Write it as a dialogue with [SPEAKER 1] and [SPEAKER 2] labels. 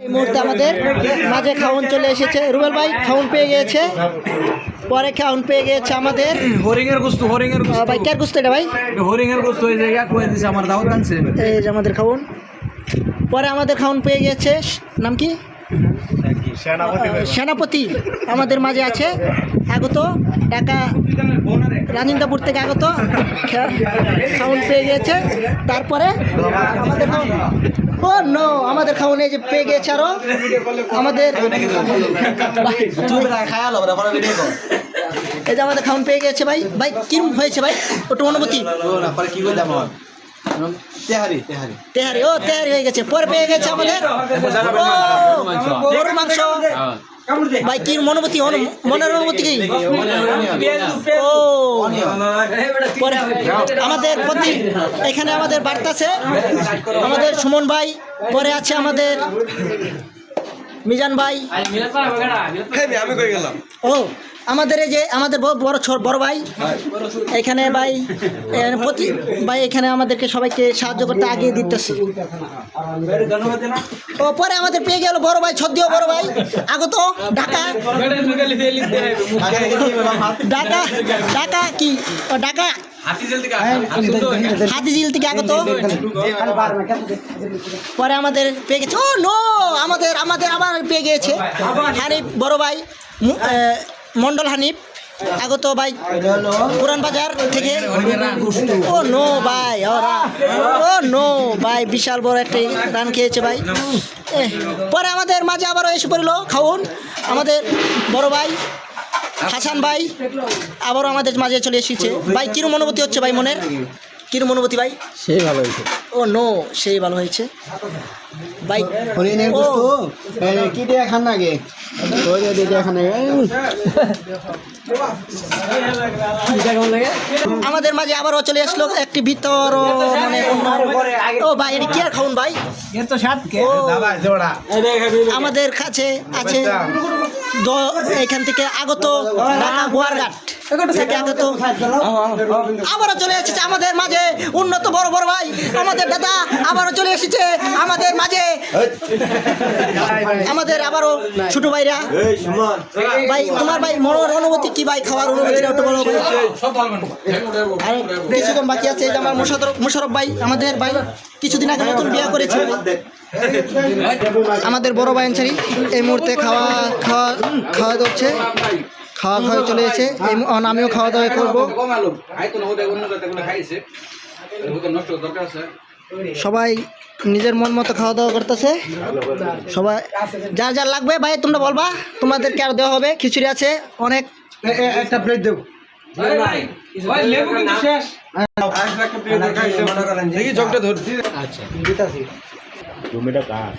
[SPEAKER 1] এই মুহূর্তে আমাদের মাঝে খাউন চলে এসেছে। রুবেল ভাই খাউন পেয়ে গিয়েছে। পরে খাউন পেয়ে গিয়েছে আমাদের।
[SPEAKER 2] হরিং এর গোস্ত হরিং এর
[SPEAKER 1] ভাই কার গুস্ত এটা ভাই?
[SPEAKER 2] হরিং এর গোস্ত হয়ে যায় কয়ে দিছে আমার দাওয়াত আনছে
[SPEAKER 1] এই যে আমাদের খাউন। পরে আমাদের খাউন পেয়ে গিয়েছে নাম কি? সেনাপতি আমাদের মাঝে আছে। আগত ঢাকা রাজিন্দাপুর থেকে আগত। খাউন পেয়ে গিয়েছে। তারপরে আমাদের খাউন। ও নো আমাদের এই যে পেয়ে গেছে আরও। আমাদের এই যে আমাদের খাউন পেয়ে গেছে ভাই। ভাই কিরম হয়েছে ভাই? ওটা অনুভূতি।
[SPEAKER 3] তেহারি তেহারি।
[SPEAKER 1] তেহারি ও তেহারি হয়ে গেছে পরে পেয়ে গেছে আমাদের। গরুর মাংস। ভাই কি অনুভূতি অনু- মনের অনুভূতি কি? ও। পরে আমাদের প্রতি এখানে আমাদের বার্তা আছে। আমাদের সুমন ভাই পরে আছে আমাদের মিজান ভাই।
[SPEAKER 3] আমি কই গেলাম?
[SPEAKER 1] ও আমাদের এই যে আমাদের বড় বড় ছোট বড় ভাই এখানে ভাই প্রতি ভাই এখানে আমাদেরকে সবাইকে সাহায্য করতে আগিয়ে দিতেছে। ও পরে আমাদের পেয়ে গেল বড় ভাই ছদ্দিও বড় ভাই। আগত ঢাকা। ঢাকা ঢাকা কি? ও ঢাকা। হাতিঝিল থেকে আগত? পরে আমাদের পেয়ে গেছে। Oh no! আমাদের আমাদের আবার পেয়ে গিয়েছে। হানিফ বড় ভাই মন্ডল হানিফ আগত ভাই পুরান বাজার থেকে। ও নো ভাই ও নো ভাই বিশাল বড় একটি রান খেয়েছে ভাই। এ, পরে আমাদের মাঝে আবারও এসে পড়ল খাউন আমাদের বড় ভাই হাসান ভাই আবারও আমাদের মাঝে চলে এসেছে। ভাই কিরম অনুভূতি হচ্ছে ভাই মনের? কিরম অনুভূতি ভাই?
[SPEAKER 3] সেই ভালো হয়েছে।
[SPEAKER 1] ও নো সেই ভালো হয়েছে। ভাই ও,
[SPEAKER 3] কি দিয়ে খান আগে ওই দিয়ে দিয়ে খান আগে
[SPEAKER 1] আমাদের মাঝে আবারও চলে আসলো একটি ভিতর মানে ও ভাই এটা কি আর খাউন ভাই?
[SPEAKER 2] এর তো সাত কে?
[SPEAKER 1] ও, আমাদের কাছে আছে। এখান থেকে আগত ঢাকা গোয়ারঘাট। থেকে আগত। আবারও চলে এসেছে আমাদের মাঝে উন্নত বড় বড় ভাই আমাদের দাদা আবারও চলে এসেছে আমাদের মাঝে। আমাদের আবারও ছোট ভাইরা। ভাই তোমার ভাই মনোর অনুভূতি কি ভাই? খাওয়ার অনুভূতিটা একটু বলো ভাই। আর কিছুক্ষণ বাকি আছে এই যে আমার মুশারফ মুশারফ ভাই আমাদের ভাই কিছুদিন আগে নতুন বিয়ে করেছে আমাদের বড় ভাই আনসারি এই মুহূর্তে খাওয়া খাওয়া খাওয়া হচ্ছে। খাওয়া খাওয়া চলে এসেছে। এই আমিও খাওয়া দাওয়া করব। সবাই নিজের মন মতো খাওয়া দাওয়া করতেছে। সবাই যা যা লাগবে ভাই তোমরা বলবা। তোমাদেরকে আর দেওয়া হবে। খিচুড়ি আছে। অনেক
[SPEAKER 3] একটা প্লেট দেবো। আচ্ছা। জমিটা কার?